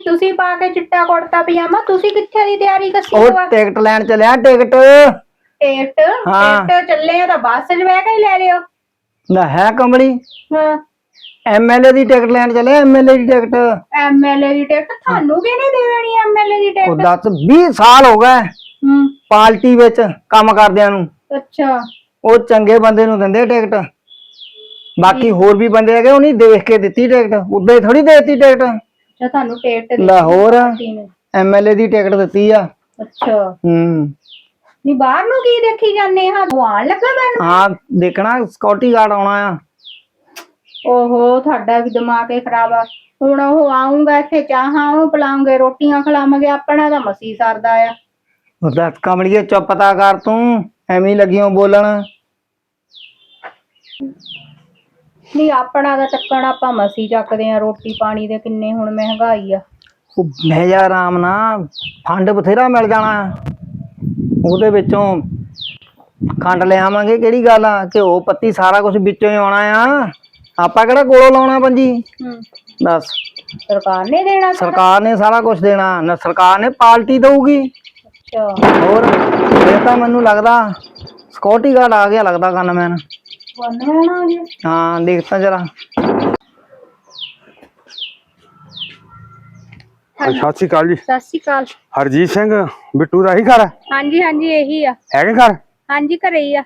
ਤੁਸੀਂ ਪਾ ਕੇ ਚਿੱਟਾ ਕੁੜਤਾ ਪਜਾਮਾ ਤੁਸੀਂ ਕਿੱਥੇ ਦੀ ਤਿਆਰੀ ਕੱਸੀ ਉਹ ਹੋਆ? ਟਿਕਟ ਲੈਣ ਚੱਲਿਆ ਟਿਕਟ। ਟਿਕਟ? ਹਾਂ। ਟਿਕਟ ਚੱਲੇ ਆ ਤਾਂ ਬੱਸ 'ਚ ਬਹਿ ਕੇ ਹੀ ਲੈ ਲਿਓ। ਨਾ ਹੈ ਕੰਬਲੀ ਹਾਂ। ਐਮਐਲਏ ਦੀ ਟਿਕਟ ਲੈਣ ਚੱਲੇ ਐਮਐਲਏ ਦੀ ਟਿਕਟ? ਐਮਐਲਏ ਦੀ ਟਿਕਟ? ਤੁਹਾਨੂੰ ਕਿਹਨੇ ਦੇ ਦੇਣੀ ਐਮਐਲਏ ਦੀ ਉਹ ਟਿਕਟ? 10 20 ਸਾਲ ਹੋ ਗਏ ਹੂੰ। ਪਾਰਟੀ ਵਿੱਚ ਕੰਮ ਕਰਦਿਆਂ ਨੂੰ। ਅੱਛਾ। ਉਹ ਚੰਗੇ ਬੰਦੇ ਨੂੰ ਦਿੰਦੇ ਟਿਕਟ। ਬਾਕੀ ਹੋਰ ਵੀ ਬੰਦੇ ਹੈਗੇ ਉਹਨੇ ਦੇਖ ਕੇ ਦਿੱਤੀ ਟਿਕਟ। ਉਦਾਂ ਹੀ ਥੋੜੀ ਦੇਤੀ ਟਿਕਟ। ਅੱਛਾ ਤੁਹਾਨੂੰ ਟਿਕਟ ਦਿੱਤੀ ਲਾਹੌਰ ਪਾਰਟੀ ਨੇ। ਐਮਐਲਏ ਦੀ ਟਿਕਟ ਦਿੱਤੀ ਆ। ਅੱਛਾ। ਹੂੰ। ਨਹੀਂ ਬਾਹਰ ਨੂੰ ਕੀ ਦੇਖੀ ਜਾਂਦੇ ਹਾਂ ਆਉਣ ਲੱਗਾ ਮੈਨੂੰ ਹਾਂ ਦੇਖਣਾ ਸਕਿਉਰਟੀ ਗਾਰਡ ਆਉਣਾ ਆ। ਓਹੋ ਤੁਹਾਡਾ ਵੀ ਦਿਮਾਗ ਹੀ ਖਰਾਬ ਆ। ਹੁਣ ਉਹ ਆਉਂਗਾ ਇੱਥੇ ਚਾਹਾਂ ਉਹ ਪਿਲਾਉਂਗੇ ਰੋਟੀਆਂ ਖਿਲਾਵਾਂਗੇ ਆਪਣਾ ਤਾਂ ਮਸੀ ਸਰਦਾ ਆ। ਉਹਦਾ ਕਮਲੀਏ ਚੁੱਪ ਤਾਂ ਕਰ ਤੂੰ ਐਵੇਂ ਹੀ ਲੱਗਿਓ ਬੋਲਣ। ਨਹੀਂ ਆਪਣਾ ਤਾਂ ਚੱਕਣ ਆਪਾਂ ਮਸੀ ਚੱਕਦੇ ਆ ਰੋਟੀ ਪਾਣੀ ਦੇ ਕਿੰਨੇ ਹੁਣ ਮਹਿੰਗਾਈ ਆ। ਉਹ ਬਹਿ ਜਾ ਆਰਾਮ ਨਾਲ ਫੰਡ ਬਥੇਰਾ ਮਿਲ ਜਾਣਾ। ਉਹਦੇ ਵਿੱਚੋਂ ਖੰਡ ਲੈ ਆਵਾਂਗੇ ਕਿਹੜੀ ਗੱਲ ਆ? ਘਿਓ ਪੱਤੀ ਸਾਰਾ ਕੁਝ ਵਿੱਚੋਂ ਹੀ ਆਉਣਾ ਆ। ਆਪਾਂ ਕਿਹੜਾ ਕੋਲੋਂ ਲਾਉਣਾ ਪੰਜੀ? ਹੂੰ। ਦੱਸ। ਸਰਕਾਰ ਨੇ ਦੇਣਾ ਸਾਰਾ? ਸਰਕਾਰ ਨੇ ਸਾਰਾ ਕੁਝ ਦੇਣਾ। ਨਾ ਸਰਕਾਰ ਨੇ ਪਾਰਟੀ ਦਊਗੀ। ਅੱਛਾ। ਹੋਰ ਇਹ ਤਾਂ ਮੈਨੂੰ ਲੱਗਦਾ ਸਕਿਉਰਟੀ ਗਾਰਡ ਆ ਗਿਆ ਲੱਗਦਾ ਗਨਮੈਨ ਗਿਆ ਹਾਂ ਦੇਖ ਤਾਂ ਜਰਾ। ਸਤਿ ਸ਼੍ਰੀ ਅਕਾਲ ਜੀ। ਸਤਿ ਸ਼੍ਰੀ ਅਕਾਲ। ਹਰਜੀਤ ਸਿੰਘ ਬਿੱਟੂ ਦਾ ਹੀ ਘਰ ਹੈ? ਹਾਂਜੀ ਹਾਂਜੀ ਇਹੀ ਆ। ਹੈਗੇ ਘਰ? ਹਾਂਜੀ ਘਰੇ ਹੀ ਆ।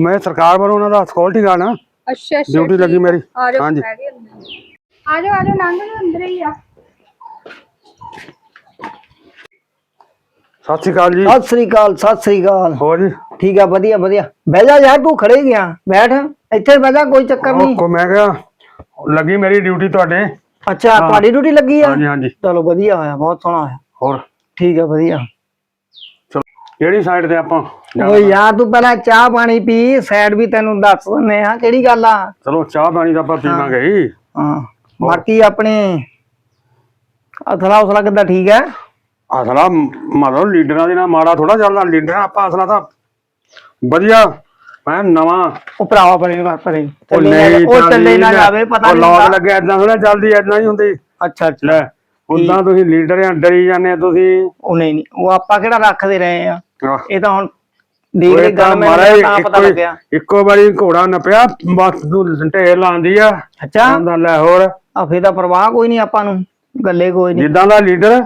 ਮੈਂ ਸਰਕਾਰ ਵੱਲੋਂ ਉਹਨਾਂ ਦਾ ਸਕਿਉਰਟੀ ਗਾਰਡ ਆ ਅੱਛਾ ਅੱਛਾ ਡਿਊਟੀ ਲੱਗੀ ਮੇਰੀ। ਹਾਂਜੀ। ਆ ਜਾਓ ਆ ਜਾਓ ਲੰਘ ਜਾਓ ਅੰਦਰ ਹੀ ਆ। ਸਤਿ ਸ਼੍ਰੀ ਅਕਾਲ ਜੀ। ਸਤਿ ਸ੍ਰੀ ਅਕਾਲ ਸਤਿ ਸ੍ਰੀ ਅਕਾਲ। ਹੋਰ ਜੀ? ਠੀਕ ਆ ਵਧੀਆ ਵਧੀਆ। ਬਹਿ ਜਾ ਯਾਰ ਤੂੰ ਖੜੇ ਗਿਆ ਬੈਠ ਇੱਥੇ ਬਹਿ ਜਾ ਕੋਈ ਚੱਕਰ ਨਹੀਂ। ਕੋ ਮੈਂ ਕਿਹਾ ਲੱਗੀ ਮੇਰੀ ਡਿਊਟੀ ਤੁਹਾਡੇ? ਅੱਛਾ ਤੁਹਾਡੀ ਡਿਊਟੀ ਲੱਗੀ ਆ? ਹਾਂਜੀ ਹਾਂਜੀ। ਚਲੋ ਵਧੀਆ ਹੋਇਆ ਬਹੁਤ ਸੋਹਣਾ ਹੋਇਆ। ਹੋਰ? ਠੀਕ ਆ ਵਧੀਆ। ਚਲੋ ਕਿਹੜੀ ਸਾਈਡ ਤੇ ਆਪਾਂ ਓ ਯਾਰ ਤੂੰ ਪਹਿਲਾਂ ਚਾਹ ਪਾਣੀ ਪੀ ਸਾਈਡ ਵੀ ਤੈਨੂੰ ਦੱਸ ਦਿੰਦੇ ਆ ਕਿਹੜੀ ਗੱਲ ਆ? ਚਲੋ ਚਾਹ ਪਾਣੀ ਦਾ ਆਪਾਂ ਪੀਵਾਂਗੇ ਹੀ। ਹਾਂ ਬਾਕੀ ਆਪਣੇ ਅਥਲਾ ਉਸਲਾ ਕਿੱਦਾਂ ਠੀਕ ਹੈ ਅਸਲਾ ਮਤਲਬ ਲੀਡਰਾਂ ਦੇ ਨਾਲ ਮਾੜਾ ਥੋੜਾ ਚੱਲਦਾ ਲੀਡਰਾਂ ਆਪਾਂ ਅਸਲਾ ਤਾਂ ਵਧੀਆ। ਮੈਂ ਨਵਾਂ। ਉਹ ਭਰਾਵਾ ਪਰੇ ਕਰ ਪਰੇ। ਉਹ ਨਾ- ਨਹੀਂ ਉਹ ਚੱਲੇ ਨਾ ਜਾਵੇ ਪਤਾ ਨਹੀਂ ਲੋਕ ਹੁੰਦਾ। ਲੱਗੇ ਏਦਾਂ ਥੋੜਾ ਚੱਲਦੀ ਏਦਾਂ ਹੀ ਹੁੰਦੀ। ਅੱਛਾ ਅੱਛਾ। ਲੈ ਉਦਾਂ ਤੁਸੀਂ ਲੀਡਰ ਆ ਡਰੀ ਜਾਂਦੇ ਆ ਤੁਸੀਂ। ਉਹ ਨਹੀਂ ਨਹੀਂ। ਉਹ ਆਪਾਂ ਕਿਹੜਾ ਰੱਖਦੇ ਰਹੇ ਆ? ਇਹ ਤਾਂ ਹੁਣ ਦੇਖ ਤਾਂ ਗੱਲ ਮੈਨੂੰ ਤਾਂ ਪਤਾ ਲੱਗਿਆ। ਇੱਕੋ ਵਾਰੀ ਘੋੜਾ ਨਪਿਆ ਬਸ ਤੂੰ ਢੇਰ ਲਾਉਂਦੀ ਆ। ਅੱਛਾ। ਕਹਿੰਦਾ ਲੈ ਹੋਰ। ਆ ਫੇਰ ਤਾਂ ਪਰਵਾਹ ਕੋਈ ਨਹੀਂ ਆਪਾਂ ਨੂੰ। ਗੱਲੇ ਕੋਈ ਨਹੀਂ। ਜਿੱਦਾਂ ਦਾ ਲੀਡਰ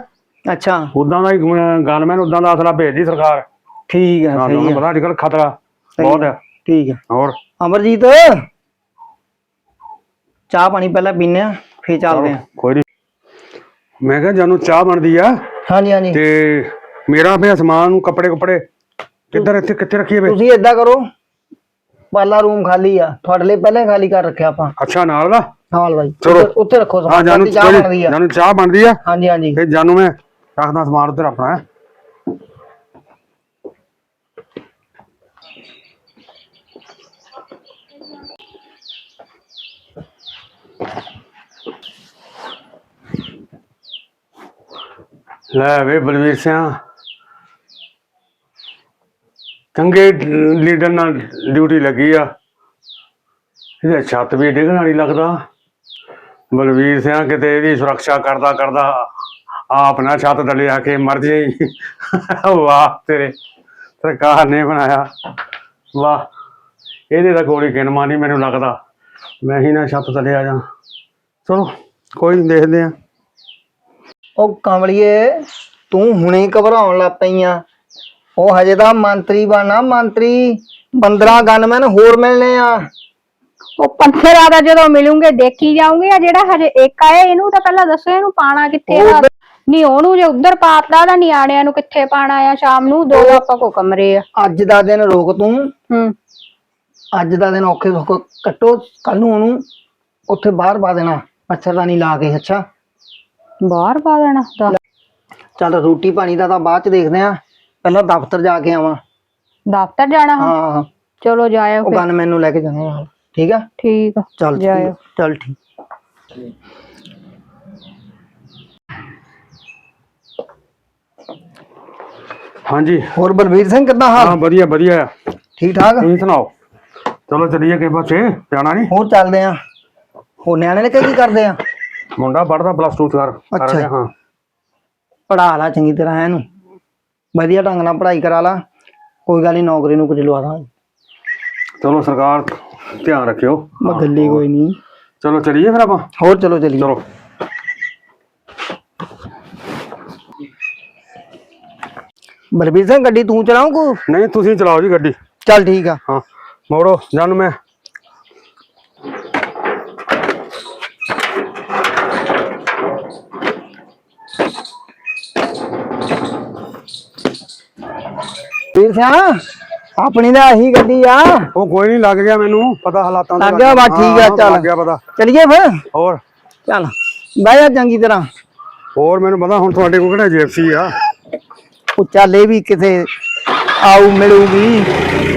ਅੱਛਾ। ਉਦਾਂ ਦਾ ਹੀ ਗਨਮੈਨ ਉਦਾਂ ਦਾ ਅਸਲਾ ਭੇਜਦੀ ਸਰਕਾਰ। ਠੀਕ ਹਾਂ ਸਹੀ ਤੁਹਾਨੂੰ ਹੈ ਪਤਾ ਅੱਜ ਕੱਲ ਖਤਰਾ ਸਹੀ ਬਹੁਤ ਹੈ ਠੀਕ ਹੈ ਹੋਰ? ਅਮਰਜੀਤ ਚਾਹ ਪਾਣੀ ਪਹਿਲਾਂ ਪੀਨੇ ਆ ਫੇਰ ਚੱਲਦੇ ਆ। ਕੋਈ ਨਹੀਂ ਮੈਂ ਕਿਹਾ ਜਾਨੂੰ ਚਾਹ ਬਣਦੀ ਆ। ਹਾਂਜੀ ਹਾਂਜੀ। ਤੇ ਮੇਰਾ ਪਿਆ ਸਮਾਨ ਨੂੰ ਕੱਪੜੇ ਕੁਪੜੇ ਕਿੱਧਰ ਇੱਥੇ ਕਿੱਥੇ ਰੱਖੀਏ ਵੇ? ਤੁਸੀਂ ਏਦਾਂ ਕਰੋ ਪਾਲਾ ਰੂਮ ਖਾਲੀ ਆ। ਤੁਹਾਡੇ ਲਈ ਪਹਿਲਾਂ ਹੀ ਖਾਲੀ ਕਰ ਰੱਖਿਆ ਆਪਾਂ। ਅੱਛਾ ਨਾਲ ਦਾ? ਹਾਲ ਬਾਈ। ਚਲੋ। ਉੱਥੇ- ਉੱਥੇ ਰੱਖੋ ਹਾਂ ਸਮਾਨ ਜਾਨੂੰ ਚਾਹ ਕੋਈ ਨੀ, ਬਣਦੀ ਆ। ਜਾਨੂੰ ਚਾਹ ਬਣਦੀ ਆ। ਹਾਂਜੀ ਹਾਂਜੀ। ਤੇ ਜਾਨੂੰ ਮੈਂ ਰੱਖਦਾ ਸਮਾਨ ਉੱਧਰ ਆਪਣਾ। ਹੈਂ। ਲੈ ਵੇ ਬਲਵੀਰ ਸਿੰਘ ਚੰਗੇ ਲੀਡਰ ਨਾਲ ਡਿਊਟੀ ਲੱਗੀ ਆ। ਇਹਦੇ ਛੱਤ ਵੀ ਡਿੱਗਣ ਵਾਲੀ ਲੱਗਦਾ। ਬਲਵੀਰ ਸਿੰਘ ਕਿਤੇ ਇਹਦੀ ਸੁਰੱਖਿਆ ਕਰਦਾ ਕਰਦਾ ਆਪ ਨਾ ਛੱਤ ਥੱਲੇ ਆ ਕੇ ਮਰ ਜੇ ਵਾਹ ਤੇਰੇ ਸਰਕਾਰ ਨੇ ਬਣਾਇਆ। ਵਾਹ। ਇਹਦੇ ਤਾਂ ਗੋਲੀ ਕਿਨਮਾ ਨਹੀਂ ਮੈਨੂੰ ਲੱਗਦਾ। ਮੈਂ ਹੀ ਨਾ ਛੱਤ ਥੱਲੇ ਆ ਜਾ। ਚਲੋ ਕੋਈ ਨਹੀਂ ਦੇਖਦੇ ਆ। ਉਹ ਕਮਲੀਏ ਤੂੰ ਹੁਣੇ ਘਬਰਾਉਣ ਲੱਗ ਪਈ ਆ। ਉਹ ਹਜੇ ਤਾਂ ਮੰਤਰੀ ਬਣਾ ਮੰਤਰੀ। 15 ਗਨਮੈਨ ਹੋਰ ਮਿਲਨੇ ਆ। ਉਹ ਪੰਥਰਾ ਦਾ ਜਦੋਂ ਮਿਲੂਗੇ ਦੇਖੀ ਜਾਉਂਗੇ ਆ ਜਿਹੜਾ ਹਜੇ ਇੱਕ ਆਇਆ ਇਹਨੂੰ ਤਾਂ ਪਹਿਲਾਂ ਦੱਸੋ ਇਹਨੂੰ ਪਾਣਾ ਕਿੱਥੇ ਆ? ਨਹੀਂ ਉਹਨੂੰ ਜੇ ਉਧਰ ਪਾਤਾ ਤਾਂ ਨਿਆਣਿਆਂ ਨੂੰ ਕਿੱਥੇ ਪਾਣਾ ਆ? ਸ਼ਾਮ ਨੂੰ ਦੋ ਆਪਾਂ ਕੋ ਕਮਰੇ ਆ। ਅੱਜ ਦਾ ਦਿਨ ਰੋਕ ਤੂੰ। ਹੂੰ। ਅੱਜ ਦਾ ਦਿਨ ਔਖੇ ਸੌਖੇ ਕੱਟੋ ਕੱਲ ਨੂੰ ਉਹਨੂੰ ਉੱਥੇ ਬਾਹਰ ਪਾ ਦੇਣਾ ਮੱਛਰਦਾਨੀ ਲਾ ਕੇ ਅੱਛਾ? ਬਾਹਰ ਪਾ ਦੇਣਾ ਦੱਸ। ਚੱਲ ਰੋਟੀ ਪਾਣੀ ਦਾ ਤਾਂ ਬਾਅਦ ਚ ਦੇਖਦੇ ਆ ਪਹਿਲਾਂ ਦਫ਼ਤਰ ਜਾ ਕੇ ਆਵਾਂ। ਦਫ਼ਤਰ ਜਾਣਾ ਹਾਂ ਹਾਂ। ਚਲੋ ਜਾਇਓ ਉਹ ਫਿਰ। ਗਨ ਮੈਨੂੰ ਲੈ ਕੇ ਜਾਣਾ ਨਾਲ ਠੀਕ ਆ? ਠੀਕ ਆ ਚੱਲ ਜਾਇਓ। ਚੱਲ ਠੀਕ। ਹਾਂਜੀ। ਹੋਰ ਬਲਵੀਰ ਸਿੰਘ ਕਿੱਦਾਂ ਹਾਂ ਹਾਲ ਵਧੀਆ ਵਧੀਆ। ਠੀਕ ਠਾਕ? ਤੁਸੀਂ ਸੁਣਾਓ? ਚਲੋ ਚੱਲੀਏ ਕਿਸੇ ਪਾਸੇ ਜਾਣਾ ਨਹੀਂ ਹੋਰ ਚੱਲਦੇ ਆ। ਉਹ ਨਿਆਣੇ ਨੇ ਕੀ ਕਰਦੇ ਆ? ਮੁੰਡਾ ਪੜਦਾ ਪਲੱਸ 2 ਚਾਰ ਕਰ ਅੱਛਾ। ਰਿਹਾ ਹਾਂ। ਪੜਾ ਲਾ ਚੰਗੀ ਤਰ੍ਹਾਂ ਇਹਨੂੰ। ਵਧੀਆ ਢੰਗ ਨਾਲ ਪੜ੍ਹਾਈ ਕਰਾ ਲਾ। ਕੋਈ ਗੱਲ ਨਹੀਂ ਨੌਕਰੀ ਨੂੰ ਕੁਝ ਲਵਾ ਦਾਂਗੇ। ਚਲੋ ਸਰਕਾਰ ਧਿਆਨ ਰੱਖਿਓ। ਮੈਂ ਗੱਲੀ ਕੋਈ ਨਹੀਂ ਚਲੋ ਚਲੀਏ ਫਿਰ ਆਪਾਂ? ਹੋਰ ਚਲੋ ਚਲੀਏ। ਚਲੋ। ਬਲਬੀਰ ਸਿੰਘ ਗੱਡੀ ਤੂੰ ਚਲਾਉਂ ਕੋ ਨਹੀਂ ਤੁਸੀਂ ਚਲਾਓ ਜੀ ਗੱਡੀ। ਚੱਲ ਠੀਕ ਆ। ਹਾਂ। ਮੋੜੋ ਜਾਨੂੰ ਮੈਂ। ਵੀਰ ਸਿੰਘ ਆਪਣੀ ਤਾਂ ਆਹੀ ਗੱਡੀ ਆ। ਉਹ ਕੋਈ ਨਹੀਂ ਲੱਗ ਗਿਆ ਮੈਨੂੰ ਪਤਾ ਹਾਲਾਤਾਂ ਦਾ ਲੱਗ ਗਿਆ ਬਸ ਠੀਕ ਆ, ਹਾਂ, ਚੱਲ। ਲੱਗ ਗਿਆ ਪਤਾ। ਚਲੀਏ ਫਿਰ? ਹੋਰ? ਚੱਲ ਬਹਿ ਜਾ ਚੰਗੀ ਤਰ੍ਹਾਂ। ਹੋਰ ਮੈਨੂੰ ਪਤਾ ਹੁਣ ਤੁਹਾਡੇ ਕੋਲ ਕਿਹੜਾ ਜੀਪਸੀ ਆ? ਉਹ ਚੱਲ ਇਹ ਵੀ ਕਿਤੇ ਆਊ ਮਿਲੂਗੀ।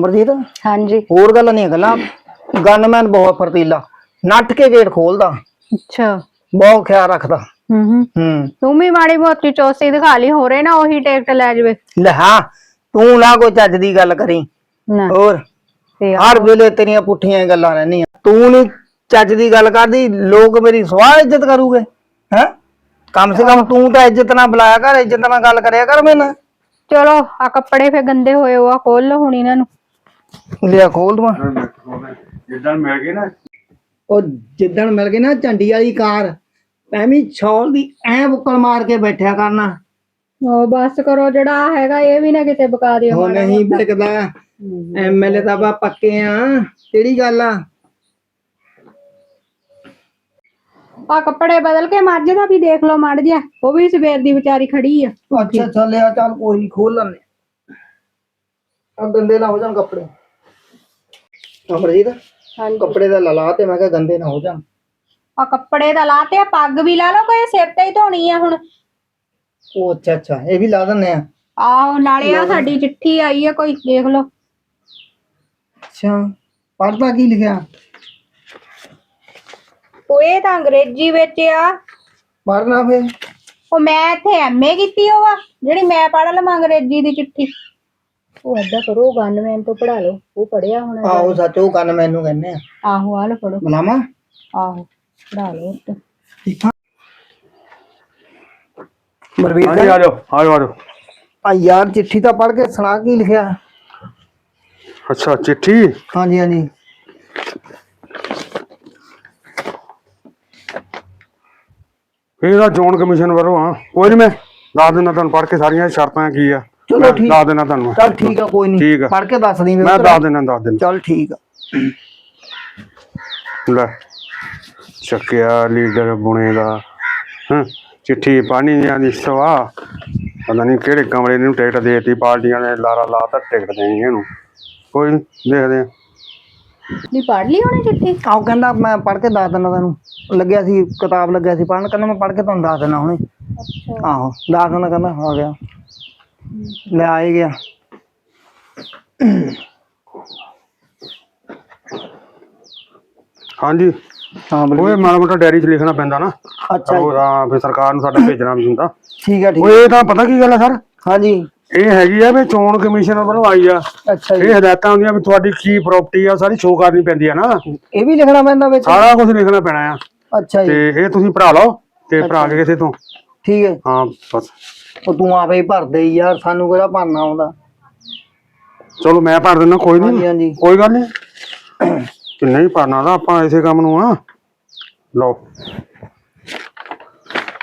ਅਮਰਜੀਤ? ਹਾਂਜੀ। ਹੋਰ ਗੱਲਾਂ ਨਹੀਂ ਗੱਲਾਂ। ਗਨਮੈਨ ਬਹੁਤ ਫਰਤੀਲਾ। ਨੱਠ ਕੇ ਗੇਟ ਖੋਲਦਾ। ਅੱਛਾ। ਬਹੁਤ ਖਿਆਲ ਰੱਖਦਾ। ਹੂੰ ਹੂੰ। ਹੂੰ। ਤੂੰ ਵੀ ਮਾੜੀ ਮੋਟੀ ਚੌਸੀ ਦਿਖਾ ਲਈ ਹੋ ਰਹੇ ਨਾ ਉਹੀ ਟਿਕਟ ਲੈ ਜਵੇ। ਲੈ ਹਾਂ ਤੂੰ ਨਾ ਕੋਈ ਚੱਜ ਦੀ ਗੱਲ ਕਰੀ। ਨਾ। ਹੋਰ ਹਰ ਵੇਲੇ ਤੇਰੀਆਂ ਪੁੱਠੀਆਂ ਗੱਲਾਂ ਰਹਿੰਦੀਆਂ। ਤੂੰ ਨਹੀਂ ਚੱਜ ਦੀ ਗੱਲ ਕਰਦੀ ਲੋਕ ਮੇਰੀ ਸਵਾਹ ਇੱਜ਼ਤ ਕਰੂਗੇ। ਹੈ? ਕਮ ਸੇ ਕਮ ਤੂੰ ਤਾਂ ਇੱਜ਼ਤ ਨਾਲ ਬੁਲਾਇਆ ਕਰ ਇੱਜ਼ਤ ਨਾਲ ਗੱਲ ਕਰਿਆ ਕਰ ਮੇਰੇ ਨਾਲ। ਚਲੋ ਆ ਕੱਪੜੇ ਫੇ ਗੰਦੇ ਹੋਏ ਹੋ ਆ ਖੋਲ ਲਓ ਹੁਣ ਇਹਨਾਂ ਨੂੰ। ਲਿਆ ਖੋਲ ਦਵਾ ਜਿੱਦਾਂ ਮਿਲ ਗਈ ਨਾ ਉਹ ਜਿੱਦਣ ਮਿਲ ਗਈ ਨਾ ਝੰਡੀ ਵਾਲੀ ਕਾਰ ਐਵੇਂ ਛੋਲ ਦੀ ਐ ਬੁੱਕਲ ਮਾਰ ਕੇ ਬੈਠਿਆ ਕਰਨਾ। ਉਹ ਬਸ ਕਰੋ ਜਿਹੜਾ ਹੈਗਾ ਇਹ ਵੀ ਨਾ ਕਿਤੇ ਬਕਾ ਦਿਓ ਉਹ ਨਹੀਂ ਬਿਕਦਾ ਐਮਐਲਏ ਤਾਂ ਆਪਾਂ ਪੱਕੇ ਆ। ਕਿਹੜੀ ਗੱਲ ਆ? ਆ ਕੱਪੜੇ ਬਦਲ ਕੇ ਮੱਝ ਦਾ ਵੀ ਦੇਖ ਲਓ ਮੜ ਜਿਆ ਉਹ ਵੀ ਸਵੇਰ ਦੀ ਵਿਚਾਰੀ ਖੜੀ ਆ। ਅੱਛਾ ਚੱਲਿਆ ਚੱਲ ਕੋਈ ਨਹੀਂ ਖੋਲ ਲੈਣੇ ਆ ਗੰਦੇ ਨਾ ਹੋ ਜਾਣ ਕੱਪੜੇ। ਅਮਰਜੀਤ ਹਾਂਜੀ। ਕੱਪੜੇ ਦਾ ਲਲਾ ਤੇ ਮੈਂ ਕਿਹਾ ਗੰਦੇ ਨਾ ਹੋ ਜਾਣ। ਆ ਕੱਪੜੇ ਦਾ ਲਾ ਤੇ ਆ ਪੱਗ ਵੀ ਲਾ ਲਓ ਕੋਈ ਸਿਰ ਤੇ ਹੀ ਧੋਣੀ ਆ ਹੁਣ। ਉਹ ਅੱਛਾ ਅੱਛਾ ਇਹ ਵੀ ਲਾ ਦਿੰਨੇ ਆ? ਆਹੋ ਨਾਲੇ ਆ। ਸਾਡੀ ਚਿੱਠੀ ਆਈ ਆ ਕੋਈ ਦੇਖ ਲਓ। ਅੱਛਾ ਪੜਦਾ ਕੀ ਲਿਖਿਆ? ਉਹ ਇਹ ਤਾਂ ਅੰਗਰੇਜ਼ੀ ਵਿੱਚ ਆ। ਪੜਨਾ ਫੇ ਉਹ ਮੈਂ ਇੱਥੇ ਐਮਏ ਕੀਤੀ ਉਹ ਆ ਜਿਹੜੀ ਮੈਂ ਪੜ੍ਹ ਲਵਾਂ ਅੰਗਰੇਜ਼ੀ ਦੀ ਚਿੱਠੀ। ਉਹ ਏਦਾਂ ਕਰੋ ਗਨਮੈਨ ਤੋਂ ਪੜਾ ਲਓ ਉਹ ਪੜਿਆ ਹੋਣਾ ਆਹੋ ਸੱਚ ਉਹ ਕੰਨ ਮੈਨੂੰ ਕਹਿੰਦੇ ਆ। ਆਹੋ ਆ ਲਓ ਪੜੋ ਬੁਲਾਵਾ ਆਹੋ ਪੜਾ ਲਓ ਮਰਵੀਰ ਹਾਂਜੀ ਆ। ਜਾਓ ਆ ਜਾਓ ਆ ਜਾਓ ਆ ਯਾਰ ਚਿੱਠੀ ਤਾਂ ਪੜ ਕੇ ਸੁਣਾ ਕੀ ਲਿਖਿਆ? ਅੱਛਾ ਚਿੱਠੀ? ਹਾਂਜੀ ਹਾਂਜੀ। ਇਹਦਾ ਚੋਣ ਕਮਿਸ਼ਨ ਵੱਲੋਂ ਆ। ਕੋਈ ਨਹੀਂ ਮੈਂ ਦੱਸ ਦਿੰਦਾ ਤੁਹਾਨੂੰ ਪੜ੍ਹ ਕੇ ਸਾਰੀਆਂ ਸ਼ਰਤਾਂ ਕੀ ਆ। ਚਲੋ ਮੈਂ ਠੀਕ। ਦੱਸ ਦਿੰਦਾ ਤੁਹਾਨੂੰ। ਚੱਲ ਠੀਕ ਆ ਕੋਈ ਨਹੀਂ। ਠੀਕ ਆ। ਪੜ ਕੇ ਦੱਸ ਦੀ ਮੈਂ ਦੱਸ ਦਿੰਦਾ ਦੱਸ ਦਿੰਦਾ। ਚੱਲ ਠੀਕ ਆ। ਲੈ ਚੱਕਿਆ ਲੀਡਰ ਬੁਣੇ ਦਾ। ਹਾਂ ਚਿੱਠੀ ਪਾਣੀ ਦੀ ਸਵਾ। ਪਤਾ ਨਹੀਂ ਕਿਹੜੇ ਕਮਰੇ ਨੂੰ ਟਿਕਟ ਦੇਤੀ ਪਾਰਟੀਆਂ ਨੇ ਲਾਰਾ ਲਾਤਾ ਟਿਕਟ ਦੇਣੀ ਇਹਨੂੰ। ਕੋਈ ਨੀ, ਦੇਖਦੇ ਆ। ਨਹੀਂ ਪੜ ਲਈ ਉਹਨੇ ਚਿੱਠੀ? ਆਹ ਕਹਿੰਦਾ ਮੈਂ ਪੜ ਕੇ ਦੱਸ ਦਿੰਦਾ ਤੈਨੂੰ। ਲੱਗਿਆ ਸੀ ਕਿਤਾਬ ਲੱਗਿਆ ਸੀ ਪੜਨ ਕਹਿੰਦਾ ਮੈਂ ਪੜ ਕੇ ਤੁਹਾਨੂੰ ਦੱਸ ਦਿੰਦਾ ਹੁਣੇ। ਅੱਛਾ। ਆਹੋ ਦੱਸ ਦਿੰਦਾ ਕਹਿੰਦਾ ਆ ਗਿਆ। ਲੈ ਆ ਹੀ ਗਿਆ। ਹਾਂਜੀ। ਹਾਂ ਬੋਲ ਓਏ ਮਾੜਾ ਮੋਟਾ ਡਾਇਰੀ 'ਚ ਲਿਖਣਾ ਪੈਂਦਾ ਨਾ। ਅੱਛਾ ਜੀ। ਉਹ ਆ ਫਿਰ ਸਰਕਾਰ ਨੂੰ ਸਾਡਾ ਭੇਜਣਾ ਵੀ ਹੁੰਦਾ। ਠੀਕ ਆ ਠੀਕ ਓਏ ਇਹ ਤਾਂ ਪਤਾ ਕੀ ਗੱਲ ਆ ਸਰ? ਹਾਂਜੀ। ਇਹ ਹੈਗੀ ਆ ਵੀ ਚੋਣ ਕਮਿਸ਼ਨ ਵੱਲੋਂ ਆਈ ਆ। ਅੱਛਾ ਜੀ। ਇਹ ਹਦਾਇਤਾਂ ਹੁੰਦੀਆਂ ਵੀ ਤੁਹਾਡੀ ਕੀ ਪ੍ਰਾਪਰਟੀ ਆ ਸਾਰੀ ਸ਼ੋਅ ਕਰਨੀ ਪੈਂਦੀ ਆ ਨਾ। ਇਹ ਵੀ ਲਿਖਣਾ ਪੈਂਦਾ ਵਿੱਚ? ਸਾਰਾ ਕੁਝ ਲਿਖਣਾ ਪੈਣਾ ਆ। ਅੱਛਾ ਜੀ। ਤੇ ਇਹ ਤੁਸੀਂ ਭਰਾ ਲਓ ਤੇ ਭਰਾ ਕੇ ਕਿਸੇ ਤੋਂ। ਠੀਕ ਹੈ। ਹਾਂ ਬਸ। ਉਹ ਤੂੰ ਆਪੇ ਹੀ ਭਰਦੇ ਹੀ ਯਾਰ ਸਾਨੂੰ ਕਿਹੜਾ ਭਰਨਾ ਆਉਂਦਾ? ਚਲੋ ਮੈਂ ਭਰ ਦਿੰਦਾ ਕੋਈ ਹਾਂਜੀ ਨਹੀਂ ਹਾਂਜੀ। ਕੋਈ ਗੱਲ ਨਹੀਂ ਕਿ ਨਹੀਂ ਭਰਨਾ ਤਾਂ ਆਪਾਂ ਇਸੇ ਕੰਮ ਨੂੰ ਆ। ਲਓ।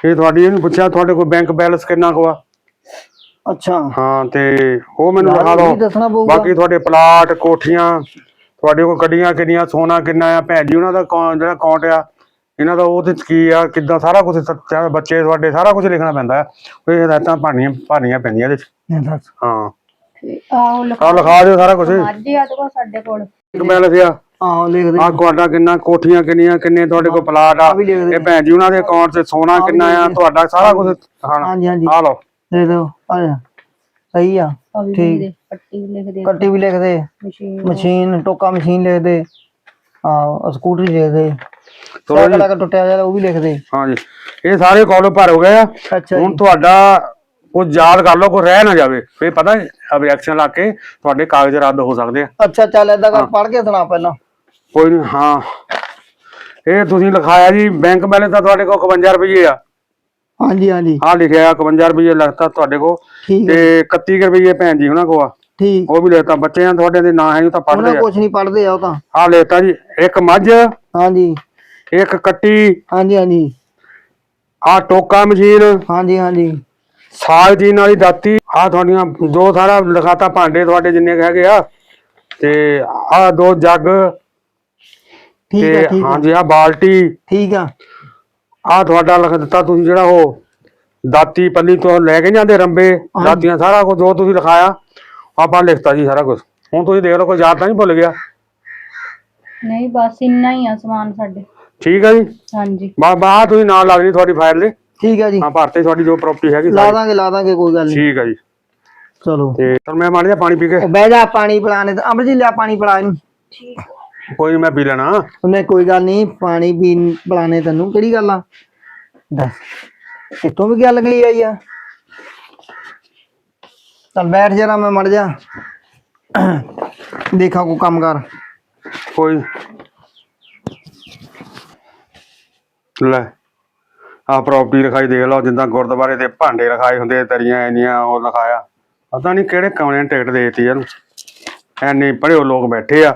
ਇਹ ਤੁਹਾਡੀ ਇਹਨੂੰ ਪੁੱਛਿਆ ਤੁਹਾਡੇ ਕੋਲ ਬੈਂਕ ਬੈਲੈਂਸ ਕਿੰਨਾ ਕੁ ਆ? ਅੱਛਾ। ਹਾਂ ਤੇ ਉਹ ਮੈਨੂੰ ਯਾਰ, ਲਿਖਾ ਇਹ ਵੀ ਦਿਓ। ਦੱਸਣਾ ਪਊਗਾ। ਬਾਕੀ ਤੁਹਾਡੇ ਪਲਾਟ ਕੋਠੀਆਂ ਤੁਹਾਡੇ ਕੋਲ ਗੱਡੀਆਂ ਕਿੰਨੀਆਂ ਸੋਨਾ ਕਿੰਨਾ ਆ ਭੈਣ ਜੀ ਉਹਨਾਂ ਦਾ ਜਿਹੜਾ ਅਕਾਊਂਟ ਆ ਇਹਨਾਂ ਦਾ ਉਹਦੇ ਚ ਕੀ ਆ ਕਿੱਦਾਂ ਸਾਰਾ ਕੁਝ ਬੱਚੇ ਤੁਹਾਡੇ ਸਾਰਾ ਕੁਝ ਲਿਖਣਾ ਪੈਂਦਾ ਆ ਇਹ ਹਦਾਇਤਾਂ ਭਰਨੀਆਂ ਪੈਂਦੀਆਂ ਇਹਦੇ ਚ। ਨਹੀਂ ਦੱਸ। ਹਾਂ। ਆਹੋ ਲਿਖਾ ਦਿਓ ਸਾਰਾ ਕੁਝ ਮੱਝ ਆ ਤੇ ਸਾਡੇ ਕੋਲ। ਆ ਤੁਹਾਡਾ ਕਿੰਨਾ ਕੋਠੀਆਂ ਕਿੰਨੀਆਂ ਕਿੰਨੇ ਤੁਹਾਡੇ ਕੋਲ ਪਲਾਟ ਆ। ਇਹ ਭੈਣ ਜੀ ਉਹਨਾਂ ਦੇ ਅਕਾਊਂਟ 'ਚ ਸੋਨਾ ਕਿੰਨਾ ਆ ਤੁਹਾਡਾ ਸਾਰਾ ਕੁਝ ਹਾਂਜੀ ਹਾਂਜੀ। ਆ ਲਓ। ਦੇ ਦਿਓ। ਆ ਜਾ ਸਹੀ ਆ। ਠੀਕ। ਪੱਟੀ ਵੀ ਲਿਖ ਦੇ ਕੱਟੀ ਵੀ ਲਿਖਦੇ। ਮਸ਼ੀਨ। ਮਸ਼ੀਨ ਟੋਕਾ ਮਸ਼ੀਨ ਲਿਖਦੇ। ਆ ਸਕੂਟਰੀ ਲਿਖਦੇ। ਸਾਈਕਲ ਅਗਰ ਟੁੱਟਿਆ ਜਾਏ ਉਹ ਵੀ ਲਿਖਦੇ ਹਾਂਜੀ। ਇਹ ਸਾਰੇ ਕਾਲਮ ਭਰ ਹੋ ਗਏ ਆ। ਅੱਛਾ ਹੁਣ ਤੁਹਾਡਾ ਕੁਝ ਯਾਦ ਕਰ ਲਓ ਕੋਈ ਰਹਿ ਨਾ ਜਾਵੇ। ਫੇ ਪਤਾ ਰਿਐਕਸ਼ਨ ਲਾ ਕੇ ਤੁਹਾਡੇ ਕਾਗਜ਼ ਰੱਦ ਹੋ ਸਕਦੇ ਆ। ਅੱਛਾ ਚੱਲ ਏਦਾਂ ਕਰ ਪੜ ਕੇ ਸੁਣਾ ਪਹਿਲਾਂ। ਕੋਈ ਨਹੀਂ ਹਾਂ। ਇਹ ਤੁਸੀਂ ਲਿਖਾਇਆ ਜੀ ਬੈਂਕ ਬੈਲੈਂਸ ਤਾਂ ਤੁਹਾਡੇ ਕੋਲ 51 ਰੁਪਏ ਆ। ਹਾਂਜੀ ਹਾਂਜੀ। ਆ ਲਿਖਿਆ 51 ਰੁਪਏ ਲੱਗਦਾ ਤੁਹਾਡੇ ਠੀਕ ਤੇ 31 ਰੁਪਏ ਭੈਣ ਜੀ ਉਹਨਾਂ ਕੋਲ ਆ। ਠੀਕ। ਉਹ ਵੀ ਲਿਖਤਾ ਬੱਚਿਆਂ ਤੁਹਾਡੇ ਦੇ ਨਾਂ ਹੈ ਉਹ ਤਾਂ ਪੜ੍ਹਦੇ ਆ। ਕੁਝ ਨਹੀਂ ਪੜਦੇ ਆ ਉਹ ਤਾਂ। ਆ ਲਿਖਤਾ ਜੀ ਇੱਕ ਮੱਝ। ਹਾਂਜੀ। ਇੱਕ ਕੱਟੀ ਹਾਂਜੀ ਹਾਂਜੀ। ਆ ਟੋਕਾ ਮਸ਼ੀਨ ਹਾਂਜੀ ਹਾਂਜੀ। ਸਾਗ ਜੀਨ ਵਾਲੀ ਦਾਤੀ। ਆ ਤੁਹਾਡੀਆਂ ਦੋ ਸਾਰਾ ਲਿਖਾਤਾ ਭਾਂਡੇ ਤੁਹਾਡੇ ਜਿੰਨੇ ਕੁ ਹੈਗੇ ਆ। ਤੇ ਆ ਦੋ ਜੱਗ ਠੀਕ ਤੇ ਆ ਠੀਕ ਆ। ਹਾਂਜੀ ਆ ਬਾਲਟੀ। ਠੀਕ ਆ। ਆ ਤੁਹਾਡਾ ਲਿਖ ਦਿੱਤਾ ਤੁਸੀਂ ਜਿਹੜਾ ਉਹ ਦਾਤੀ ਪੱਲੀ ਤੋਂ ਲੈ ਕੇ ਜਾਂਦੇ ਰੰਬੇ। ਦਾਤੀਆਂ ਸਾਰਾ ਕੁਝ ਜੋ ਤੁਸੀਂ ਲਿਖਾਇਆ ਆਪਾਂ ਲਿਖਤਾ ਜੀ ਸਾਰਾ ਕੁਝ ਹੁਣ ਤੁਸੀਂ ਦੇਖ ਲਓ ਕੋਈ ਯਾਦ ਤਾਂ ਨਹੀਂ ਭੁੱਲ ਗਿਆ? ਨਹੀਂ ਬਸ ਇੰਨਾ ਹੀ ਆ ਸਮਾਨ ਸਾਡੇ। ਠੀਕ ਹੈ ਜੀ? ਹਾਂਜੀ। ਬਾ ਬਾ ਤੁਸੀਂ ਨਾਲ ਲੱਗਣੀ ਤੁਹਾਡੀ ਫਾਈਲ ਦੇ। ਠੀਕ ਆ ਜੀ। ਹਾਂ ਭਰਤੇ ਤੁਹਾਡੀ ਜੋ ਪ੍ਰਾਪਰਟੀ ਹੈਗੀ ਲਾ ਦਾਂਗੇ ਲਾ ਦਾਂਗੇ ਕੋਈ ਗੱਲ ਨਹੀਂ। ਠੀਕ ਹੈ ਜੀ। ਚਲੋ। ਤੇ ਚਲ ਮੈਂ ਮਾੜੀ ਜਿਹਾ ਪਾਣੀ ਪੀ ਕੇ ਬਹਿ ਜਾ ਪਾਣੀ ਪਿਲਾਣੇ ਤੇ। ਅਮਰ ਜੀ ਲਿਆ ਪਾਣੀ ਪਿਲਾ ਇਹਨੂੰ। ਕੋਈ ਨੀ ਮੈਂ ਪੀ ਲੈਣਾ। ਉਹਨੇ ਕੋਈ ਗੱਲ ਨਹੀਂ ਪਾਣੀ ਪੀਣ ਪਿਲਾਣੇ ਤੈਨੂੰ। ਕਿਹੜੀ ਗੱਲ ਆ? ਦੱਸ। ਇੱਥੋਂ ਵੀ ਗੱਲ ਗਈ ਆਈ ਆ। ਚੱਲ ਬੈਠ ਜਰਾ ਮੈਂ ਮੜ ਜਾ ਦੇਖਾਂ ਕੋ ਕੰਮ ਕਰ। ਕੋਈ ਲੈ ਆ ਪ੍ਰਾਪਰਟੀ ਲਿਖਾਈ ਦੇਖ ਲਓ ਜਿੱਦਾਂ ਗੁਰਦੁਆਰੇ ਦੇ ਭਾਂਡੇ ਲਿਖਾਏ ਹੁੰਦੇ ਤਰੀਆਂ ਇੰਨੀਆਂ, ਉਹ ਲਿਖਾਇਆ ਪਤਾ ਨਹੀਂ ਕਿਹੜੇ ਕਮਲੇ ਨੇ ਟਿਕਟ ਦੇਤੀ ਇਹਨੂੰ। ਐਨੇ ਪੜ੍ਹਿਓ ਲੋਕ ਬੈਠੇ ਆ,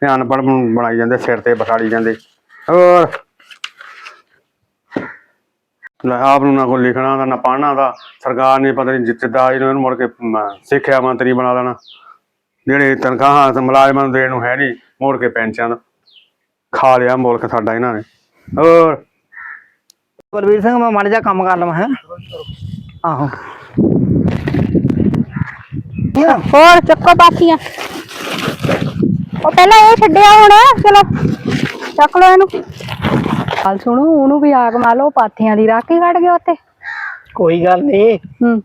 ਤੇ ਅਨਪੜ੍ਹ ਬਣਾਈ ਜਾਂਦੇ, ਸਿਰ ਤੇ ਬਿਠਾੜੀ ਜਾਂਦੇ। ਹੋਰ। ਲੈ, ਆਪ ਨੂੰ ਨਾ ਕੋਈ ਲਿਖਣਾ ਦਾ, ਨਾ ਪੜ੍ਹਨਾ ਦਾ, ਸਰਕਾਰ ਨੇ ਪਤਾ ਨਹੀਂ ਜਿੱਤਦਾ, ਇਹਨੂੰ ਮੁੜ ਕੇ ਸਿੱਖਿਆ ਮੰਤਰੀ ਬਣਾ ਦੇਣਾ। ਜਿਹੜੇ ਤਨਖਾਹਾਂ ਤੇ ਮੁਲਾਜ਼ਮਾਂ ਨੂੰ ਦੇਣ ਨੂੰ ਹੈ ਨਹੀਂ ਮੋੜ ਕੇ ਪੈਨਸ਼ਨ ਖਾ ਲਿਆ ਮੁਲਕ ਸਾਡਾ ਇਹਨਾਂ ਨੇ। ਹੋਰ। ਬਲਵੀਰ ਸਿੰਘ ਮੈਂ ਮੜ ਜਾ ਕੰਮ ਕਰ ਲਵਾਂ ਹੈ। ਆਹੋ। ਹੋਰ ਚੱਕੋ ਪਾਥੀਆਂ। ਉਹ ਪਹਿਲਾਂ ਇਹ ਛੱਡਿਆ ਹੁਣ ਚਲੋ ਚੱਕ ਲਓ ਇਹਨੂੰ। ਹਾਲ ਸੁਣੋ ਉਹਨੂੰ ਵੀ ਆਗ ਲਓ ਪਾਥੀਆਂ ਦੀ ਰਾਖੀ ਕੱਢ ਗਿਆ ਉੱਥੇ। ਕੋਈ ਗੱਲ ਨਹੀਂ। ਹੂੰ।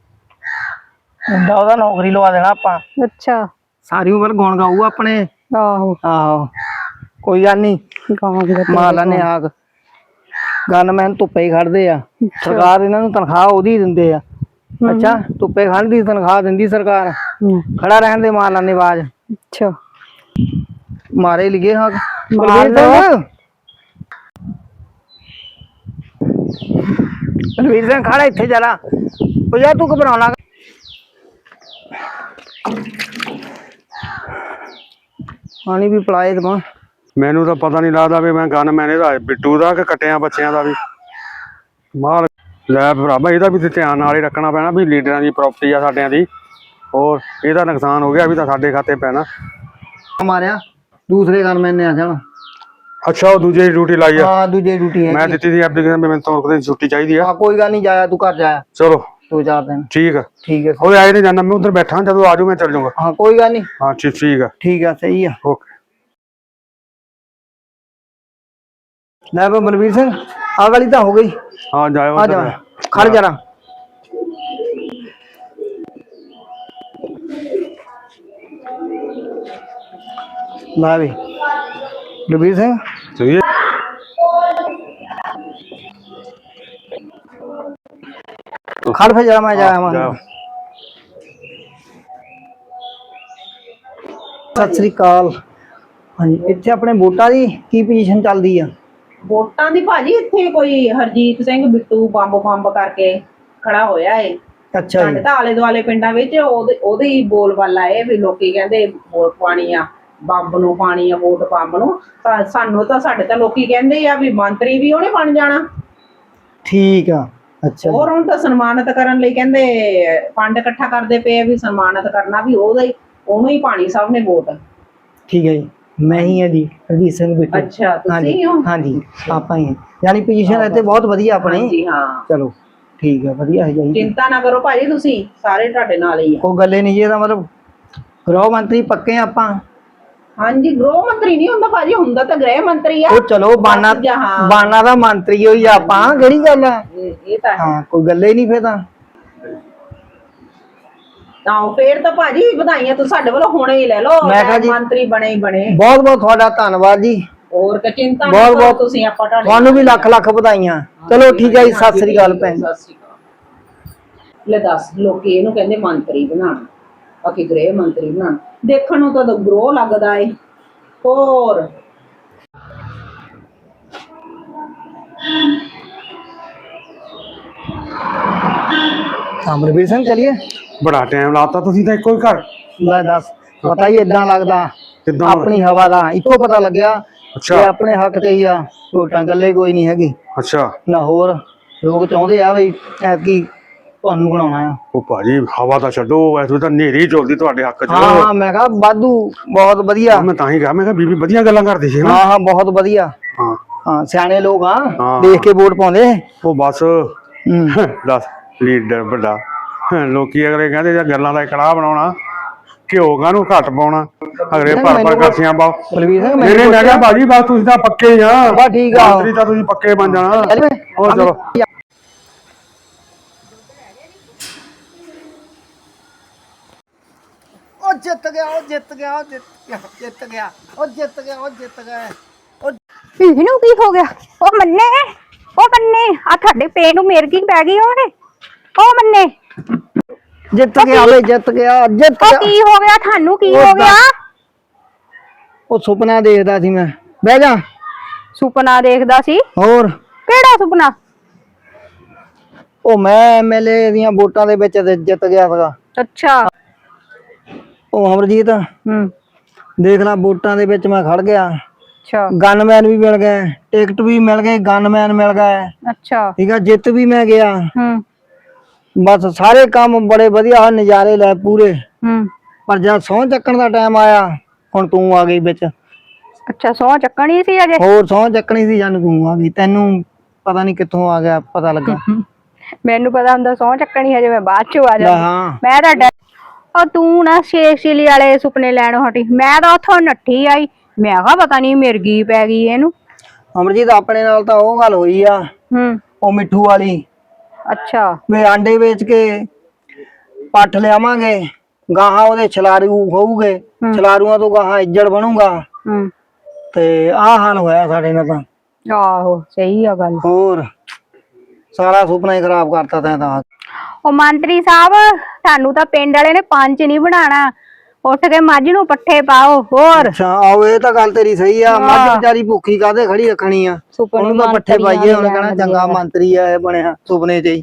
ਮੁੰਡਾ ਉਹਦਾ ਨੌਕਰੀ ਲਵਾ ਦੇਣਾ ਆਪਾਂ। ਅੱਛਾ। ਸਾਰੀ ਉਮਰ ਗੁਣ ਗਾਊ ਆਪਣੇ। ਆਹੋ। ਆਹੋ। ਕੋਈ ਗੱਲ ਨਹੀਂ। ਗਾਵਾਂ ਦੇ ਮਾਰ ਲੈਣੇ ਆਗ। ਗਨਮੈਨ ਧੁੱਪੇ ਹੀ ਖੜਦੇ ਆ। ਸਰਕਾਰ ਇਹਨਾਂ ਨੂੰ ਤਨਖਾਹ ਉਹਦੀ ਦਿੰਦੇ ਆ। ਅੱਛਾ ਧੁੱਪੇ ਖੜਨ ਦੀ ਤਨਖਾਹ ਦਿੰਦੀ ਸਰਕਾਰ। ਖੜਾ ਰਹਿਣ ਦੇ ਮਾਰ ਆਵਾਜ਼ ਅੱਛਾ। ਮਾਰੇ ਲਿਗੇ ਹਾਂ। ਰਵੀਰ ਸਿੰਘ? ਖੜਾ ਇੱਥੇ ਜਰਾ। ਉਹ ਜਾ ਤੂੰ ਘਬਰਾਉਣਾ ਪਾਣੀ ਵੀ ਪਲਾਏ ਦਮਾ। ਮੈਨੂੰ ਤਾਂ ਪਤਾ ਨਹੀਂ ਲੱਗਦਾ ਵੀ ਮੈਂ ਗਨ ਮੈਨੇ ਦਾ ਬਿੱਟੂ ਦਾ ਕਿ ਕੱਟਿਆਂ ਬੱਚਿਆਂ ਦਾ ਵੀ। ਮਾਰ ਲੈ ਭਰਾਵਾ ਇਹਦਾ ਵੀ ਤੇ ਧਿਆਨ ਨਾਲ ਹੀ ਰੱਖਣਾ ਪੈਣਾ ਵੀ ਲੀਡਰਾਂ ਦੀ ਪ੍ਰਾਪਰਟੀ ਆ ਸਾਡਿਆਂ ਦੀ। ਹੋਰ ਇਹਦਾ ਨੁਕਸਾਨ ਹੋ ਗਿਆ ਵੀ ਤਾਂ ਸਾਡੇ ਖਾਤੇ ਪੈਣਾ। ਮਾਰਿਆ ਦੂਸਰੇ ਗਨਮੈਨ ਨੇ ਆ ਜਾਣਾ। ਅੱਛਾ ਉਹ ਦੂਜੇ ਡਿਊਟੀ ਲਾਈ ਆ। ਹਾਂ ਦੂਜੇ ਡਿਊਟੀ ਹੈ ਮੈਂ ਦਿੱਤੀ ਸੀ ਐਪਲੀਕੇਸ਼ਨ ਵੀ ਮੈਨੂੰ ਤੋਂ ਦਿਨ ਛੁੱਟੀ ਚਾਹੀਦੀ ਆ। ਹਾਂ ਕੋਈ ਗੱਲ ਨਹੀਂ ਜਾਇਆ ਤੂੰ ਘਰ ਜਾਇਆ। ਚਲੋ। ਦੋ ਚਾਰ ਦਿਨ। ਠੀਕ ਆ। ਠੀਕ ਹੈ। ਉਹ ਆਏ ਨਹੀਂ ਜਾਂਦਾ ਮੈਂ ਉਧਰ ਬੈਠਾ ਜਦੋਂ ਆਜੂ ਮੈਂ ਚੱਲ ਜਾਊਂਗਾ। ਹਾਂ ਕੋਈ ਗੱਲ ਨਹੀਂ। ਹਾਂ ਠੀਕ ਠੀਕ ਆ। ਠੀਕ ਆ ਸਹੀ ਆ। ਓਕੇ। ਲੈ ਬਈ ਬਲਵੀਰ ਸਿੰਘ ਆ ਵਾਲੀ ਤਾਂ ਹੋ ਗਈ। ਹਾਂ ਜਾਇਓ ਆ। ਜਾ ਖੜ ਜਰਾ। ਲੈ ਵੀ। ਬਲਵੀਰ ਸਿੰਘ। ਚਲਿਏ ਖੜ ਫੇ ਜਰਾ ਮੈਂ ਜਾਇਆ ਮੈਂ। ਸਤਿ ਸ੍ਰੀ ਅਕਾਲ। ਹਾਂਜੀ ਇੱਥੇ ਆਪਣੇ ਵੋਟਾਂ ਦੀ ਕੀ ਪੋਜੀਸ਼ਨ ਚੱਲਦੀ ਆ? ਵੋਟਾਂ ਦੀ ਭਾਜੀ ਇੱਥੇ ਕੋਈ ਹਰਜੀਤ ਸਿੰਘ ਬਿੱਟੂ ਬੰਬ ਬੰਬ ਕਰਕੇ ਖੜਾ ਹੋਇਆ ਏ। ਅੱਛਾ ਸਾਡੇ ਜੀ ਤਾਂ ਆਲੇ ਦੁਆਲੇ ਪਿੰਡਾਂ ਵਿੱਚ ਉਹਦੇ ਉਹਦੇ ਹੀ ਬੋਲ ਵੱਲ ਆਏ ਵੀ ਲੋਕੀ ਕਹਿੰਦੇ ਵੋਟ ਪਾਣੀ ਆ ਬੰਬ ਨੂੰ ਪਾਣੀ ਆ ਵੋਟ ਬੰਬ ਨੂੰ। ਤਾਂ ਸਾਨੂੰ ਤਾਂ ਸਾਡੇ ਤਾਂ ਲੋਕੀ ਕਹਿੰਦੇ ਆ ਵੀ ਮੰਤਰੀ ਵੀ ਉਹਨੇ ਬਣ ਜਾਣਾ। ਠੀਕ ਆ ਅੱਛਾ ਜੀ। ਹੋਰ ਹੁਣ ਤਾਂ ਸਨਮਾਨਿਤ ਕਰਨ ਲਈ ਕਹਿੰਦੇ ਫੰਡ ਇਕੱਠਾ ਕਰਦੇ ਪਏ ਆ ਵੀ ਸਨਮਾਨਿਤ ਕਰਨਾ ਵੀ ਉਹਦਾ ਹੀ ਉਹਨੂੰ ਹੀ ਪਾਣੀ ਸਭ ਨੇ ਵੋਟ। ਠੀਕ ਹੈ ਜੀ। ਮੈਂ ਹੀ ਹਾਂ ਜੀ ਹਰਜੀਤ ਸਿੰਘ ਬਿੱਟੂ। ਅੱਛਾ ਤੁਸੀਂ ਹੋ ਹਾਂਜੀ ਆਪਾਂ ਹੀ ਹਾਂ। ਯਾਨੀ ਪੋਜੀਸ਼ਨ ਇੱਥੇ ਬਹੁਤ ਵਧੀਆ ਆਪਣੀ। ਹਾਂਜੀ ਹਾਂ। ਚਲੋ ਠੀਕ ਹੈ ਵਧੀਆ ਹੈ ਜੀ। ਚਿੰਤਾ ਨਾ ਕਰੋ ਭਾਜੀ ਤੁਸੀਂ ਸਾਰੇ ਤੁਹਾਡੇ ਨਾਲ ਹੀ ਆ। ਕੋਈ ਗੱਲੇ ਨਹੀਂ ਜੀ ਇਹਦਾ ਮਤਲਬ ਗ੍ਰਹਿ ਮੰਤਰੀ ਪੱਕੇ ਆ ਆਪਾਂ। ਹਾਂਜੀ ਗ੍ਰਹਿ ਮੰਤਰੀ ਨਹੀਂ ਹੁੰਦਾ ਭਾਜੀ ਹੁੰਦਾ ਤਾਂ ਗ੍ਰਹਿ ਮੰਤਰੀ ਆ। ਉਹ ਚਲੋ ਬਾਨਾ ਬਸ ਜਹਾਂ। ਬਾਨਾ ਦਾ ਮੰਤਰੀ ਹੋਈ ਆਪਾਂ ਕਿਹੜੀ ਗੱਲ ਆ? ਇਹ ਇਹ ਤਾਂ ਹੈ। ਹਾਂ ਕੋਈ ਗੱਲ ਹੀ ਨਹੀਂ ਫੇਰ ਤਾਂ। ਤਾਂ ਫੇਰ ਤਾਂ ਭਾਜੀ ਵਧਾਈਆਂ ਤੂੰ ਸਾਡੇ ਵੱਲੋਂ ਹੁਣੇ ਹੀ ਲੈ ਲਓ ਮੈਂ ਕਿਹਾ ਜੀ- ਮੰਤਰੀ ਬਣੇ ਹੀ ਬਣੇ। ਬਹੁਤ ਬਹੁਤ ਤੁਹਾਡਾ ਧੰਨਵਾਦ ਜੀ। ਹੋਰ ਕਿ ਚਿੰਤਾ ਬਹੁਤ- ਕਰੋ ਬਹੁਤ- ਤੁਸੀਂ ਆਪਾਂ ਤੁਹਾਡੇ ਤੁਹਾਨੂੰ ਵੀ ਲੱਖ ਲੱਖ ਵਧਾਈਆਂ। ਚਲੋ ਠੀਕ ਹੈ ਜੀ ਸਤਿ ਸ੍ਰੀ ਅਕਾਲ ਭੈਣ ਸਤਿ ਸ੍ਰੀ ਅਕਾਲ। ਲੈ ਦੱਸ ਲੋਕੀ ਇਹਨੂੰ ਕਹਿੰਦੇ ਮੰਤਰੀ ਬਣਾਉਣ। ਬਾਕੀ ਗ੍ਰਹਿ ਮੰਤਰੀ ਬਣਾਉਣ। ਦੇਖਣ ਨੂੰ ਤਾਂ ਗ੍ਰੋਹ ਲੱਗਦਾ ਏ। ਹੋਰ। ਅਮਰਵੀਰ ਸਿੰਘ ਚਲਿਏ। ਬੜਾ ਟਾਈਮ ਲਾਤਾ ਤੁਸੀਂ ਤਾਂ ਇੱਕੋ ਹੀ ਘਰ। ਲੈ ਦੱਸ ਪਤਾ ਹੀ ਇਦਾਂ ਲੱਗਦਾ ਕਿੱਦਾਂ ਆਪਣੀ ਹਵਾ ਦਾ ਇੱਕੋ ਪਤਾ ਲੱਗਿਆ ਅੱਛਾ। ਆਪਣੇ ਹੱਕ ਤੇ ਹੀ ਆ ਛੋਟਾਂ ਗੱਲੇ ਕੋਈ ਨਹੀਂ ਹੈਗੀ। ਅੱਛਾ। ਨਾ ਹੋਰ ਲੋਕ ਚਾਹੁੰਦੇ ਆ ਵੀ ਐਤਕੀ ਤੁਹਾਨੂੰ ਬਣਾਉਣਾ ਆ। ਉਹ ਭਾਜੀ ਹਵਾ ਤਾਂ ਛੱਡੋ ਐਸੋ ਤਾਂ ਨੇਰੀ ਚੁਲਦੀ ਤੁਹਾਡੇ ਹੱਕ 'ਚ। ਹਾਂ ਮੈਂ ਕਿਹਾ ਵਾਧੂ ਬਹੁਤ ਵਧੀਆ। ਮੈਂ ਤਾਂ ਹੀ ਕਿਹਾ ਮੈਂ ਕਿਹਾ ਬੀਬੀ ਵਧੀਆ ਗੱਲਾਂ ਕਰਦੀ ਸੀ। ਹਾਂ ਹਾਂ ਬਹੁਤ ਵਧੀਆ। ਹਾਂ। ਹਾਂ ਸਿਆਣੇ ਲੋਕ ਆ। ਦੇਖ ਕੇ ਵੋਟ ਪਾਉਂਦੇ। ਉਹ ਬਸ। ਹੂੰ। ਦੱਸ ਲੀਡਰ ਵੱਡਾ। ਲੋਕੀ ਅਗਲੇ ਕਹਿੰਦੇ ਜਾਂ ਗੱਲਾਂ ਦਾ ਕੜਾਹ ਬਣਾਉਣਾ ਘਿਓ ਕਾਹਨੂੰ ਘੱਟ ਪਾਉਣਾ? ਅਗਲੇ ਭਰ ਭਰ ਕਾਸੀਆਂ ਪਾਓ। ਬਲਵੀਰ ਸਿੰਘ ਨਹੀਂ ਨਹੀਂ ਮੈਂ ਕਿਹਾ ਭਾਜੀ ਬਸ ਤੁਸੀਂ ਤਾਂ ਪੱਕੇ ਆ। ਬਸ ਠੀਕ ਆ। ਮੰਤਰੀ ਤਾਂ ਤੁਸੀਂ ਪੱਕੇ ਬਣ ਜਾਣਾ। ਹੋਰ ਚਲੋ। ਉਹ ਜਿੱਤ ਗਿਆ ਉਹ ਜਿੱਤ ਗਿਆ ਉਹ ਜਿੱਤ ਗਿਆ ਜਿੱਤ ਗਿਆ। ਉਹ ਜਿੱਤ ਗਿਆ ਉਹ ਜਿੱਤ ਗਿਆ। ਉਹ ਇਹਨੂੰ ਕੀ ਹੋ ਗਿਆ? ਉਹ ਮੰਨੇ ਉਹ ਮੰਨੇ। ਆ ਤੁਹਾਡੇ ਪੇ ਨੂੰ ਮੇਰਗੀ ਪੈ ਗਈ ਉਹਨੇ ਉਹ ਮੰਨੇ। ਜਿੱਤ ਗਿਆ ਵੇ ਜਿੱਤ ਗਿਆ ਜਿੱਤ ਉਹ ਗਿਆ। ਕੀ ਹੋ ਗਿਆ? ਤੁਹਾਨੂੰ ਕੀ ਹੋ ਗਿਆ? ਉਹ ਸੁਪਨਾ ਦੇਖਦਾ ਸੀ ਮੈਂ। ਬਹਿ ਜਾ। ਸੁਪਨਾ ਦੇਖਦਾ ਸੀ? ਹੋਰ। ਕਿਹੜਾ ਸੁਪਨਾ? ਉਹ ਮੈਂ ਐਮਐਲਏ ਦੀਆਂ ਵੋਟਾਂ ਦੇ ਵਿੱਚ ਤੇ ਜਿੱਤ ਗਿਆ ਸੀਗਾ। ਅੱਛਾ। ਉਹ ਅਮਰਜੀਤ। ਹੂੰ। ਦੇਖ ਲੈ ਵੋਟਾਂ ਦੇ ਵਿੱਚ ਮੈਂ ਖੜ ਗਿਆ। ਅੱਛਾ। ਗਨਮੈਨ ਵੀ ਮਿਲ ਗਏ। ਟਿਕਟ ਵੀ ਮਿਲ ਗਈ ਗਨਮੈਨ ਮਿਲ ਗਏ। ਅੱਛਾ। ਠੀਕ ਆ ਜਿੱਤ ਵੀ ਮੈਂ ਗਿਆ। ਹੂੰ। ਬਸ ਸਾਰੇ ਕੰਮ ਬੜੇ ਵਧੀਆ ਨਜ਼ਾਰੇ ਲੈ ਪੂਰੇ। ਹੂੰ। ਪਰ ਜਦ ਸਹੁੰ ਚੱਕਣ ਦਾ ਟਾਈਮ ਆਇਆ ਹੁਣ ਤੂੰ ਆ ਗਈ ਵਿੱਚ। ਅੱਛਾ ਸੌ ਚੱਕਣੀ ਸੀ ਅਜੇ? ਹੋਰ ਸਹੁੰ ਚੱਕਣੀ ਸੀ ਜਨ ਤੂੰ ਆ ਗਈ। ਤੈਨੂੰ ਪਤਾ ਨਹੀਂ ਕਿੱਥੋਂ ਆ ਗਿਆ ਪਤਾ ਲੱਗਾ। ਮੈਨੂੰ ਪਤਾ ਹੁੰਦਾ ਸੌ ਚੱਕਣੀ ਹਜੇ ਮੈਂ ਬਾਅਦ ਚ ਆ ਲੈ ਜਾਂਦੀ ਹਾਂ। ਮੈਂ ਤਾਂ ਡਰ ਉਹ ਤੂੰ ਨਾ ਸ਼ੇਖ ਸ਼ਿਲੀ ਵਾਲੇ ਸੁਪਨੇ ਲੈਣੋਂ ਹਟੀ। ਮੈਂ ਤਾਂ ਉੱਥੋਂ ਨੱਠੀ ਆਈ। ਮੈਂ ਕਿਹਾ ਪਤਾ ਨਹੀਂ ਮਿਰਗੀ ਪੈ ਗਈ ਇਹਨੂੰ। ਅਮਰਜੀਤ ਆਪਣੇ ਨਾਲ ਤਾਂ ਉਹ ਗੱਲ ਹੋਈ ਆ। ਹੂੰ। ਉਹ ਮਿੱਠੂ ਵਾਲੀ। ਅੱਛਾ। ਵੀ ਆਂਡੇ ਵੇਚ ਕੇ ਪੱਠ ਲਿਆਵਾਂਗੇ ਗਾਹਾਂ ਉਹਦੇ ਛਲਾਰੂ ਹੋਊਗੇ ਛਲਾਰੂਆਂ ਤੋਂ ਗਾਹਾਂ ਇੱਜੜ ਬਣੂਗਾ। ਹੂੰ। ਤੇ ਆਹ ਹਾਲ ਹੋਇਆ ਸਾਡੇ ਨਾਲ ਤਾਂ। ਆਹੋ ਸਹੀ ਆ ਗੱਲ। ਹੋਰ ਸਾਰਾ ਸੁਪਨਾ ਹੀ ਖਰਾਬ ਕਰਤਾ ਤੈਂ ਤਾਂ। ਉਹ ਮੰਤਰੀ ਸਾਹਿਬ ਤੁਹਾਨੂੰ ਤਾਂ ਪਿੰਡ ਵਾਲੇ ਨੇ ਪੰਜ ਨਹੀਂ ਬਣਾਣਾ ਉੱਠ ਕੇ ਮੱਝ ਨੂੰ ਪੱਠੇ ਪਾਓ ਹੋਰ। ਅੱਛਾ ਆਓ ਇਹ ਤਾਂ ਗੱਲ ਤੇਰੀ ਸਹੀ ਆ। ਮੱਝ ਵਿਚਾਰੀ ਭੁੱਖੀ ਕਾਦੇ ਖੜੀ ਰੱਖਣੀ ਆ? ਸੁਪਨੇ ਉਹਨੂੰ ਤਾਂ ਪੱਠੇ ਪਾਈਏ ਉਹਨੇ ਕਹਿਣਾ ਚੰਗਾ ਮੰਤਰੀ ਆ ਇਹ ਬਣਿਆ ਸੁਪਨੇ 'ਚ ਹੀ।